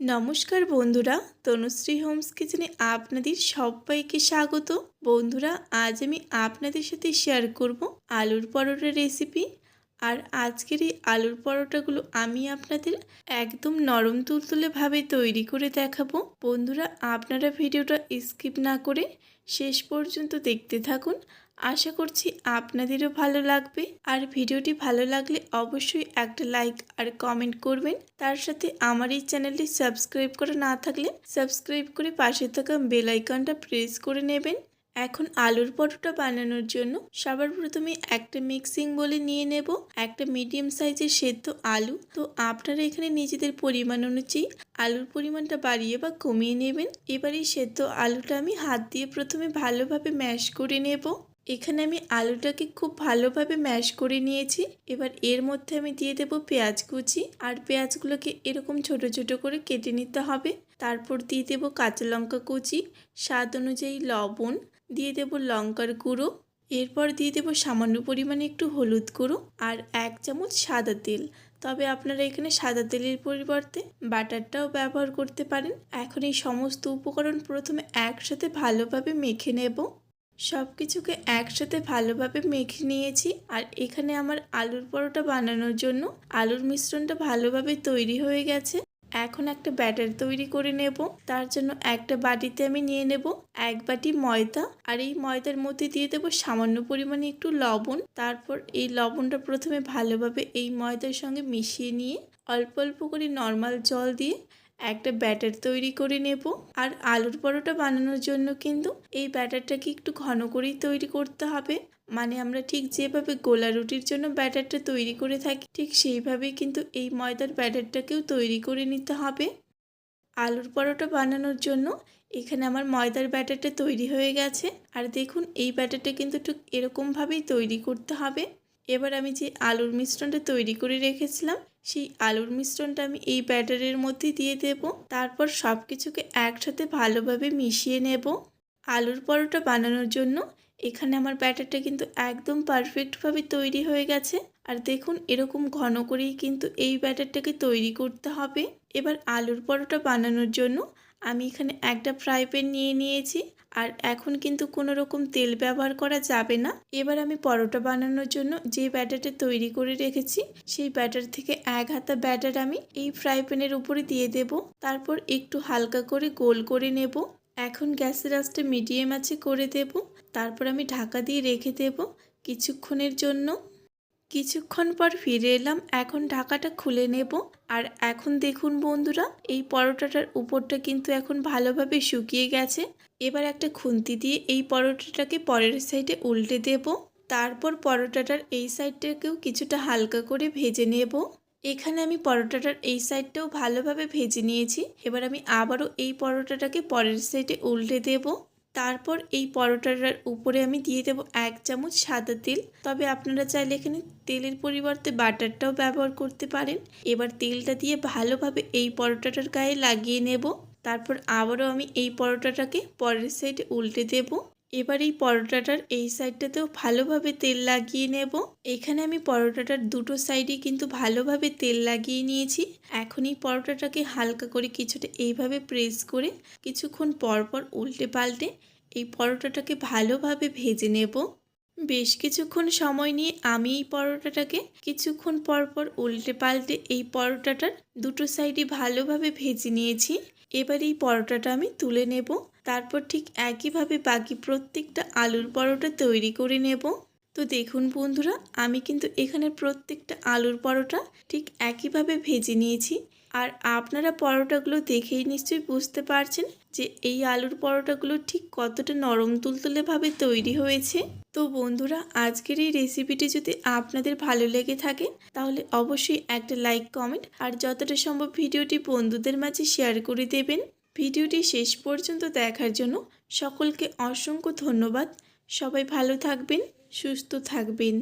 নমস্কার বন্ধুরা, তনুশ্রী হোমস কিচেনে আপনাদের সবাইকে স্বাগত। বন্ধুরা, আজ আমি আপনাদের সাথে শেয়ার করব আলুর পরোটা রেসিপি আর আজকের এই আলুর পরোটাগুলো আমি আপনাদের একদম নরম তুলতুলেভাবে তৈরি করে দেখাবো। বন্ধুরা, আপনারা ভিডিওটা স্কিপ না করে শেষ পর্যন্ত দেখতে থাকুন। আশা করছি আপনাদেরও ভালো লাগবে। আর ভিডিওটি ভালো লাগলে অবশ্যই একটা লাইক আর কমেন্ট করবেন। তার সাথে আমার এই চ্যানেলটি সাবস্ক্রাইব করা না থাকলে সাবস্ক্রাইব করে পাশে থাকা বেল আইকনটা প্রেস করে নেবেন। এখন আলুর পরোটা বানানোর জন্য সবার প্রথমে একটা মিক্সিং বলে নিয়ে নেব। একটা মিডিয়াম সাইজের সেদ্ধ আলু। তো আপনারা এখানে নিজেদের পরিমাণ অনুযায়ী আলুর পরিমাণটা বাড়িয়ে বা কমিয়ে নেবেন। এবার এই সেদ্ধ আলুটা আমি হাত দিয়ে প্রথমে ভালোভাবে ম্যাশ করে নেব। এখানে আমি আলুটাকে খুব ভালোভাবে ম্যাশ করে নিয়েছি। এবার এর মধ্যে আমি দিয়ে দেব পেঁয়াজ কুচি। আর পেঁয়াজগুলোকে এরকম ছোট ছোট করে কেটে নিতে হবে। তারপর দিয়ে দেব কাঁচা লঙ্কা কুচি। স্বাদ অনুযায়ী লবণ। দিয়ে দেব লঙ্কার গুঁড়ো, এরপর দিয়ে দেব সামান্য পরিমাণে একটু হলুদ গুঁড়ো আর এক চামচ সাদা তেল। তবে আপনারা এখানে সাদা তেলের পরিবর্তে বাটারটাও ব্যবহার করতে পারেন। এখন এই সমস্ত উপকরণ প্রথমে একসাথে ভালোভাবে মেখে নেব। সব কিছুকে একসাথে ভালোভাবে মেখে নিয়েছি আর এখানে আমার আলুর পরোটা বানানোর জন্য আলুর মিশ্রণটা ভালোভাবে তৈরি হয়ে গেছে। এখন একটা ব্যাটার তৈরি করে নেব। তার জন্য একটা বাটিতে আমি নিয়ে নেব এক বাটি ময়দা। আর এই ময়দার মধ্যে দিয়ে দেবো সামান্য পরিমাণে একটু লবণ। তারপর এই লবণটা প্রথমে ভালোভাবে এই ময়দার সঙ্গে মিশিয়ে নিয়ে অল্প অল্প করে নর্মাল জল দিয়ে একটা ব্যাটার তৈরি করে নেব। আর আলুর পরোটা বানানোর জন্য কিন্তু এই ব্যাটারটাকে একটু ঘন করেই তৈরি করতে হবে। মানে আমরা ঠিক যেভাবে গোলা রুটির জন্য ব্যাটারটা তৈরি করে থাকি, ঠিক সেইভাবেই কিন্তু এই ময়দার ব্যাটারটাকেও তৈরি করে নিতে হবে। আলুর পরোটা বানানোর জন্য এখানে আমার ময়দার ব্যাটারটা তৈরি হয়ে গেছে। আর দেখুন, এই ব্যাটারটা কিন্তু ঠিক এরকমভাবেই তৈরি করতে হবে। এবার আমি যে আলুর মিশ্রণটা তৈরি করে রেখেছিলাম, সেই আলুর মিশ্রণটা আমি এই ব্যাটারের মধ্যে দিয়ে দেব। তারপর সব কিছুকে একসাথে ভালোভাবে মিশিয়ে নেব। আলুর পরোটা বানানোর জন্য এখানে আমার ব্যাটারটা কিন্তু একদম পারফেক্টভাবে তৈরি হয়ে গেছে। আর দেখুন, এরকম ঘন করেই কিন্তু এই ব্যাটারটাকে তৈরি করতে হবে। এবার আলুর পরোটা বানানোর জন্য আমি এখানে একটা ফ্রাই প্যান নিয়ে নিয়েছি। আর এখন কিন্তু কোনো রকম তেল ব্যবহার করা যাবে না। এবার আমি পরোটা বানানোর জন্য যে ব্যাটারটা তৈরি করে রেখেছি, সেই ব্যাটার থেকে এক হাতা ব্যাটার আমি এই ফ্রাই প্যানের উপরে দিয়ে দেব। তারপর একটু হালকা করে গোল করে নেব। এখন গ্যাসের আঁচটা মিডিয়াম আছে করে দেব। তারপর আমি ঢাকা দিয়ে রেখে দেব কিছুক্ষণের জন্য। কিছুক্ষণ পর ফিরে এলাম, এখন ঢাকাটা খুলে নেব। আর এখন দেখুন বন্ধুরা, এই পরোটাটার উপরটা কিন্তু এখন ভালোভাবে শুকিয়ে গেছে। এবার একটা খুন্তি দিয়ে এই পরোটাটাকে পরের সাইডে উল্টে দেব। তারপর পরোটাটার এই সাইডটাকেও কিছুটা হালকা করে ভেজে নেব। এখানে আমি পরোটাটার এই সাইডটাও ভালোভাবে ভেজে নিয়েছি। এবার আমি আবারও এই পরোটাটাকে পরের সাইডে উল্টে দেব। তারপর এই পরোটাটার উপরে আমি দিয়ে দেব এক চামচ সাদা তেল। তবে আপনারা চাইলে এখানে তেলের পরিবর্তে বাটারটাও ব্যবহার করতে পারেন। এবার তেলটা দিয়ে ভালোভাবে এই পরোটাটার গায়ে লাগিয়ে নেব। তারপর আবারও আমি এই পরোটাটাকে পরের সাইডে উল্টে দেব। এবার এই পরোটাটার এই সাইডটাতেও ভালোভাবে তেল লাগিয়ে নেব। এখানে আমি পরোটাটার দুটো সাইডে কিন্তু ভালোভাবে তেল লাগিয়ে নিয়েছি। এখন এই পরোটাটাকে হালকা করে কিছুটা এইভাবে প্রেস করে কিছুক্ষণ পরপর পর উল্টে পাল্টে এই পরোটাটাকে ভালোভাবে ভেজে নেব। বেশ কিছুক্ষণ সময় নিয়ে আমি এই পরোটাটাকে কিছুক্ষণ পর পর উল্টে পাল্টে এই পরোটাটার দুটো সাইডে ভালোভাবে ভেজে নিয়েছি। এবার এই পরোটাটা আমি তুলে নেব। তারপর ঠিক একইভাবে বাকি প্রত্যেকটা আলুর পরোটা তৈরি করে নেব। তো দেখুন বন্ধুরা, আমি কিন্তু এখানে প্রত্যেকটা আলুর পরোটা ঠিক একইভাবে ভেজে নিয়েছি। আর আপনারা পরোটাগুলো দেখেই নিশ্চয়ই বুঝতে পারছেন যে এই আলুর পরোটাগুলো ঠিক কতটা নরম তুলতুলেভাবে তৈরি হয়েছে। তো বন্ধুরা, আজকের এই রেসিপিটি যদি আপনাদের ভালো লেগে থাকে, তাহলে অবশ্যই একটা লাইক, কমেন্ট আর যতটা সম্ভব ভিডিওটি বন্ধুদের মাঝে শেয়ার করে দেবেন। ভিডিওটি শেষ পর্যন্ত দেখার জন্য সকলকে অসংখ্য ধন্যবাদ। সবাই ভালো থাকবেন। সুস্থ থাকবেন।